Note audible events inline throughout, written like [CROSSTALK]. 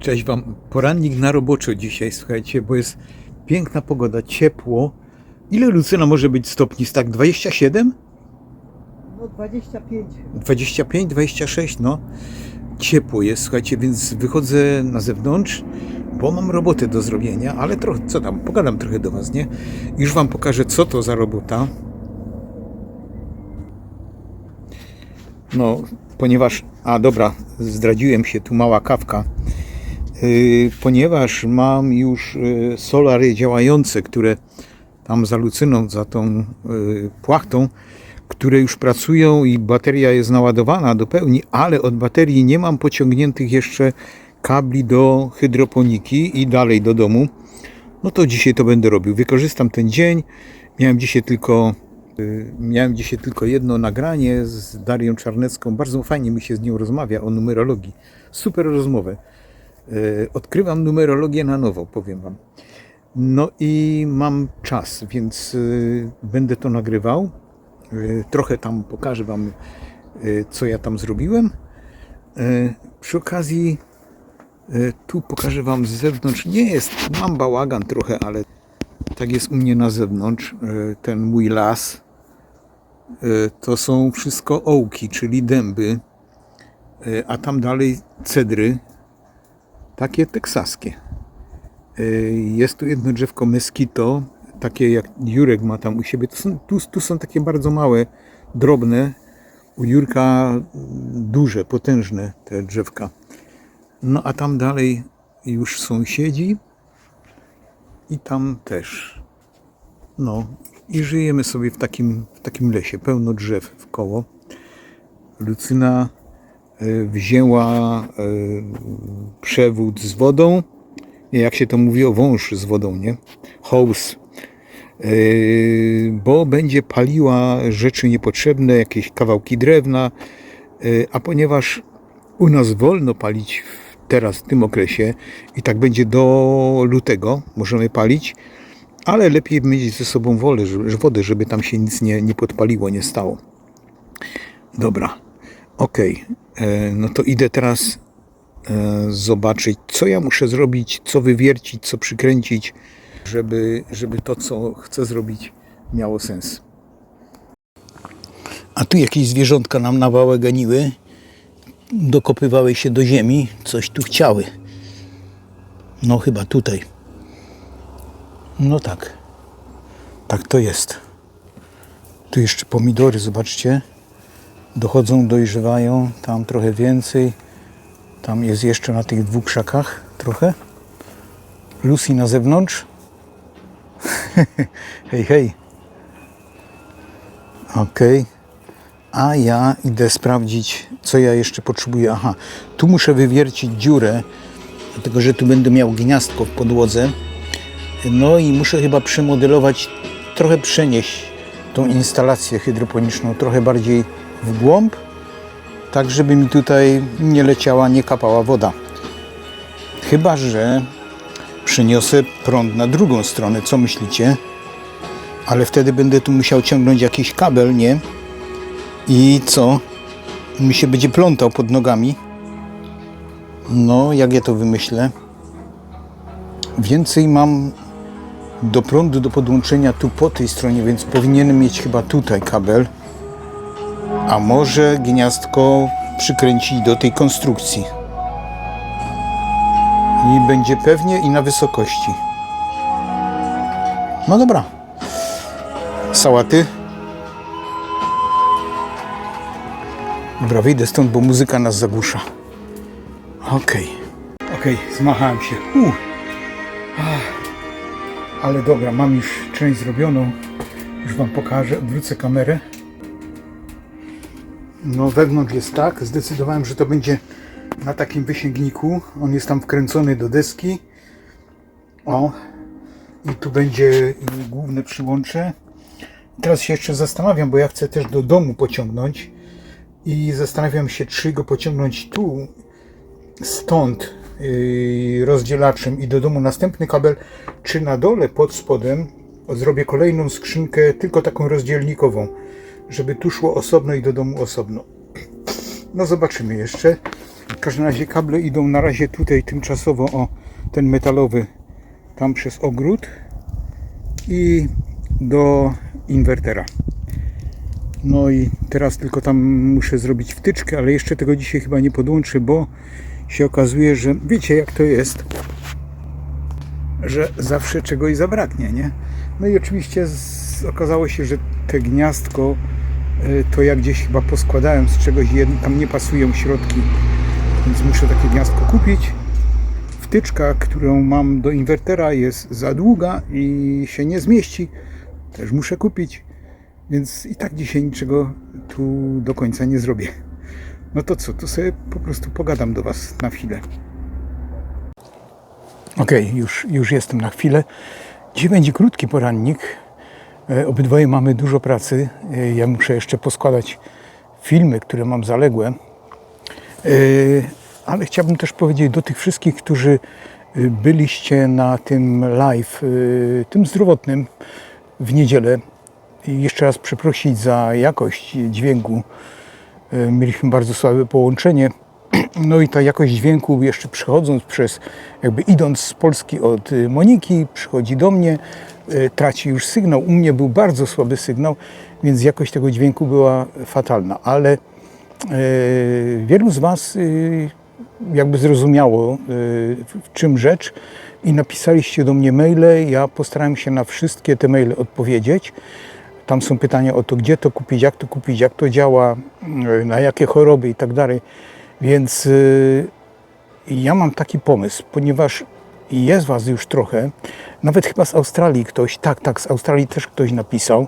Cześć Wam. Porannik na roboczo dzisiaj, słuchajcie, bo jest piękna pogoda, ciepło. Ile Lucyna może być stopni? Tak 27? No 25. 25, 26, no. Ciepło jest, słuchajcie, więc wychodzę na zewnątrz, bo mam robotę do zrobienia, ale trochę, co tam, pogadam trochę do Was, nie? Już Wam pokażę, co to za robota. No, ponieważ, a dobra, zdradziłem się, tu mała kawka. Yy, ponieważ mam już yy, solary działające, które tam za Lucyną, za tą yy, płachtą, które już pracują i bateria jest naładowana do pełni, ale od baterii nie mam pociągniętych jeszcze kabli do hydroponiki i dalej do domu. No to dzisiaj to będę robił. Wykorzystam ten dzień. Miałem dzisiaj tylko y, miałem dzisiaj tylko jedno nagranie z Darią Czarnecką. Bardzo fajnie mi się z nią rozmawia o numerologii. Super rozmowę. Y, Odkrywam numerologię na nowo, powiem wam. No i mam czas, więc y, będę to nagrywał. Y, Trochę tam pokażę Wam, co ja tam zrobiłem. Przy okazji, tu pokażę Wam z zewnątrz. Nie jest, mam bałagan trochę, ale tak jest u mnie na zewnątrz. Ten mój las to są wszystko ołki, czyli dęby, a tam dalej cedry, takie teksaskie. Y, Jest tu jedno drzewko meskito, takie jak Jurek ma tam u siebie. To są, tu, tu są takie bardzo małe, drobne. U Jurka duże, potężne te drzewka. No a tam dalej już sąsiedzi i tam też. No i żyjemy sobie w takim, w takim lesie, pełno drzew w koło. Lucyna wzięła y, przewód z wodą. Jak się to mówi o wąż z wodą, nie? Hose. Bo będzie paliła rzeczy niepotrzebne, jakieś kawałki drewna, yy, a ponieważ u nas wolno palić teraz w tym okresie i tak będzie do lutego, możemy palić, ale lepiej mieć ze sobą wolę, wodę, żeby tam się nic nie, nie podpaliło, nie stało. Dobra, okej, E, no to idę teraz e, zobaczyć, co ja muszę zrobić, co wywiercić, co przykręcić, żeby, żeby to, co chcę zrobić, miało sens. A tu jakieś zwierzątka nam na wałę ganiły, dokopywały się do ziemi, coś tu chciały. No chyba tutaj. No tak. Tak to jest. Tu jeszcze pomidory, zobaczcie. Dochodzą, dojrzewają, tam trochę więcej. Tam jest jeszcze na tych dwóch krzakach trochę. Lucy na zewnątrz. [LAUGHS] hej, hej. Okej. A ja idę sprawdzić, co ja jeszcze potrzebuję. Aha, tu muszę wywiercić dziurę, dlatego że tu będę miał gniazdko w podłodze. No i muszę chyba przemodelować, trochę przenieść tą instalację hydroponiczną trochę bardziej w głąb, tak żeby mi tutaj nie leciała, nie kapała woda. Chyba, że przeniosę prąd na drugą stronę. Co myślicie? Ale wtedy będę tu musiał ciągnąć jakiś kabel, nie? I co? Mi się będzie plątał pod nogami. No, jak ja to wymyślę? Więcej mam do prądu do podłączenia tu po tej stronie, więc powinienem mieć chyba tutaj kabel. A może gniazdko przykręcić do tej konstrukcji. I będzie pewnie i na wysokości. No dobra. Sałaty. Dobra, wyjdę stąd, bo muzyka nas zagłusza. Okej. Okej, zmachałem się. Ale dobra, mam już część zrobioną. Już Wam pokażę. Odwrócę kamerę. No wewnątrz jest tak. Zdecydowałem, że to będzie na takim wysięgniku. On jest tam wkręcony do deski. O. I tu będzie główne przyłącze. Teraz się jeszcze zastanawiam, bo ja chcę też do domu pociągnąć. I zastanawiam się, czy go pociągnąć tu, stąd yy, rozdzielaczem i do domu następny kabel, czy na dole pod spodem zrobię kolejną skrzynkę, tylko taką rozdzielnikową, żeby tu szło osobno i do domu osobno. No zobaczymy jeszcze. W każdym razie kable idą na razie tutaj tymczasowo o ten metalowy tam przez ogród i do inwertera. No i teraz tylko tam muszę zrobić wtyczkę, ale jeszcze tego dzisiaj chyba nie podłączę, bo się okazuje, że wiecie jak to jest, że zawsze czegoś zabraknie, nie? No i oczywiście z, okazało się, że te gniazdko to ja gdzieś chyba poskładałem z czegoś, jed- tam nie pasują środki, więc muszę takie gniazdko kupić. Wtyczka, którą mam do inwertera jest za długa i się nie zmieści. Też muszę kupić, więc i tak dzisiaj niczego tu do końca nie zrobię. No to co, to sobie po prostu pogadam do Was na chwilę. Okej, już, już jestem na chwilę. Dzisiaj będzie krótki porannik. E, Obydwoje mamy dużo pracy. E, Ja muszę jeszcze poskładać filmy, które mam zaległe. E, Ale chciałbym też powiedzieć do tych wszystkich, którzy byliście na tym live, tym zdrowotnym w niedzielę. Jeszcze raz przeprosić za jakość dźwięku. Mieliśmy bardzo słabe połączenie. [CLEARS THROAT] No i ta jakość dźwięku jeszcze przychodząc przez, jakby idąc z Polski od y, Moniki, przychodzi do mnie, y, traci już sygnał. U mnie był bardzo słaby sygnał, więc jakość tego dźwięku była fatalna, ale y, wielu z Was jakby zrozumiało, w czym rzecz i napisaliście do mnie maile. Ja postarałem się na wszystkie te maile odpowiedzieć. Tam są pytania o to, gdzie to kupić, jak to kupić, jak to działa, na jakie choroby i tak dalej. Więc y, ja mam taki pomysł, ponieważ jest Was już trochę, nawet chyba z Australii ktoś, tak, tak, z Australii też ktoś napisał,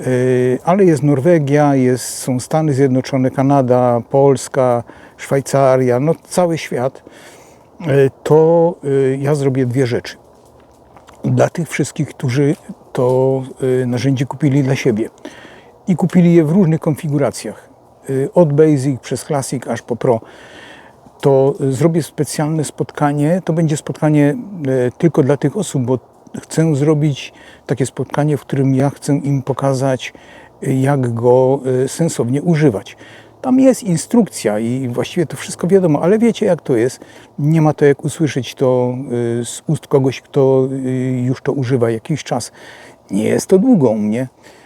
y, ale jest Norwegia, jest, są Stany Zjednoczone, Kanada, Polska, Szwajcaria, no cały świat, y, to ja zrobię dwie rzeczy. Dla tych wszystkich, którzy to narzędzie kupili dla siebie i kupili je w różnych konfiguracjach, od Basic przez Classic aż po Pro, to y, zrobię specjalne spotkanie. To będzie spotkanie y, tylko dla tych osób, bo chcę zrobić takie spotkanie, w którym ja chcę im pokazać, y, jak go y, sensownie używać. Tam jest instrukcja i właściwie to wszystko wiadomo, ale wiecie jak to jest. Nie ma to jak usłyszeć to y, z ust kogoś, kto y, już to używa jakiś czas. Nie jest to długo u mnie, y,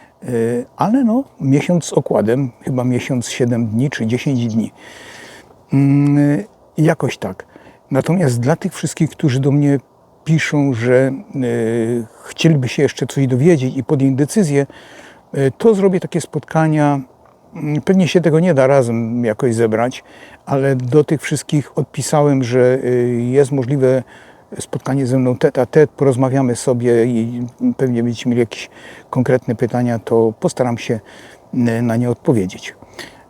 ale no miesiąc z okładem, chyba miesiąc 7 dni czy 10 dni. Mm, Jakoś tak. Natomiast dla tych wszystkich, którzy do mnie piszą, że y, chcieliby się jeszcze coś dowiedzieć i podjąć decyzję, y, to zrobię takie spotkania. Mm, Pewnie się tego nie da razem jakoś zebrać, ale do tych wszystkich odpisałem, że y, jest możliwe spotkanie ze mną. Tete a tete, porozmawiamy sobie i pewnie będziecie mieli jakieś konkretne pytania, to postaram się y, na nie odpowiedzieć.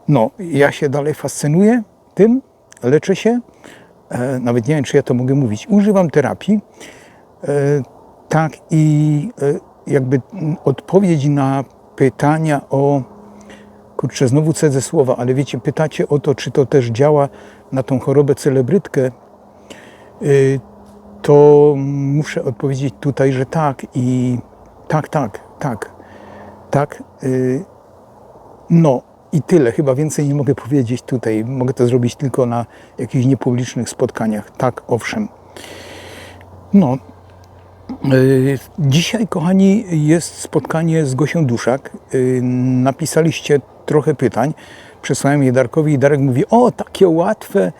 No, ja się dalej fascynuję tym, leczę się, e, nawet nie wiem, czy ja to mogę mówić, używam terapii, e, tak i e, jakby odpowiedź na pytania o, kurczę, znowu cedzę słowa, ale wiecie, pytacie o to, czy to też działa na tą chorobę celebrytkę, to muszę odpowiedzieć tutaj, że tak i tak, tak, tak, tak. y, No i tyle, chyba więcej nie mogę powiedzieć tutaj. Mogę to zrobić tylko na jakichś niepublicznych spotkaniach. Tak, owszem. No. y, Dzisiaj, kochani, jest spotkanie z Gosią Duszak. Y, Napisaliście trochę pytań. Przesłałem je Darkowi i Darek mówi, o, takie łatwe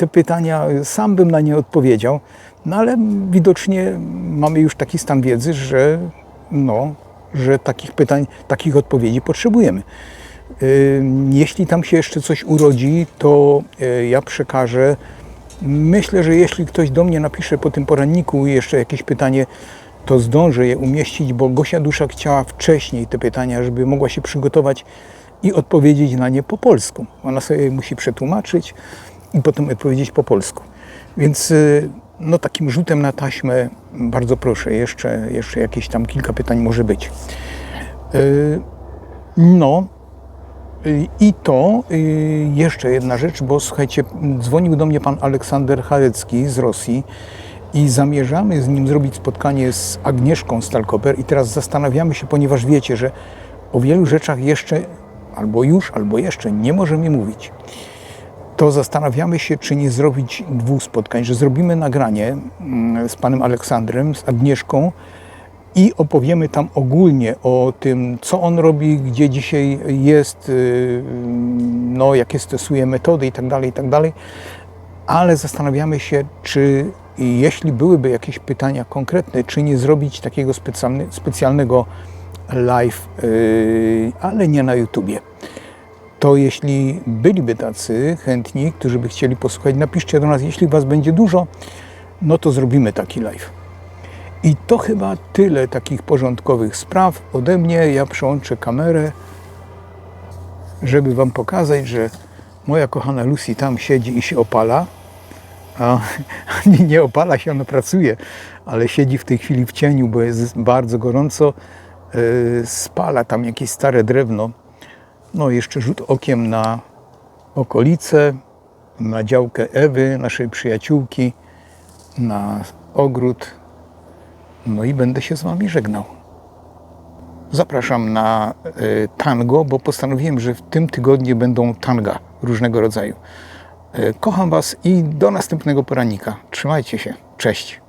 te pytania, sam bym na nie odpowiedział. No ale widocznie mamy już taki stan wiedzy, że no, że takich pytań, takich odpowiedzi potrzebujemy. Y, Jeśli tam się jeszcze coś urodzi, to y, ja przekażę. Myślę, że jeśli ktoś do mnie napisze po tym poranniku jeszcze jakieś pytanie, to zdążę je umieścić, bo Gosia Dusza chciała wcześniej te pytania, żeby mogła się przygotować i odpowiedzieć na nie po polsku. Ona sobie musi przetłumaczyć i potem odpowiedzieć po polsku. Więc y, no, takim rzutem na taśmę bardzo proszę, jeszcze, jeszcze jakieś tam kilka pytań może być. Y, No, Y, I to jeszcze jedna rzecz, bo słuchajcie, dzwonił do mnie pan Aleksander Chalecki z Rosji i zamierzamy z nim zrobić spotkanie z Agnieszką Stalkoper i teraz zastanawiamy się, ponieważ wiecie, że o wielu rzeczach jeszcze albo już, albo jeszcze nie możemy mówić. To zastanawiamy się, czy nie zrobić dwóch spotkań, że zrobimy nagranie mm, z panem Aleksandrem, z Agnieszką i opowiemy tam ogólnie o tym, co on robi, gdzie dzisiaj jest, yy, no, jakie stosuje metody i tak dalej, i tak. Ale zastanawiamy się, czy jeśli byłyby jakieś pytania konkretne, czy nie zrobić takiego specjalnego live, yy, ale nie na YouTubie to jeśli byliby tacy chętni, którzy by chcieli posłuchać, napiszcie do nas. Jeśli Was będzie dużo, no to zrobimy taki live. I to chyba tyle takich porządkowych spraw ode mnie. Ja przełączę kamerę, żeby Wam pokazać, że moja kochana Lucy tam siedzi i się opala. A [LAUGHS] nie, opala się, ona pracuje, ale siedzi w tej chwili w cieniu, bo jest bardzo gorąco. Yy, Spala tam jakieś stare drewno. No, jeszcze rzut okiem na okolice, na działkę Ewy, naszej przyjaciółki, na ogród. No i będę się z Wami żegnał. Zapraszam na y, tango, bo postanowiłem, że w tym tygodniu będą tanga różnego rodzaju. Y, kocham Was i do następnego porannika. Trzymajcie się. Cześć.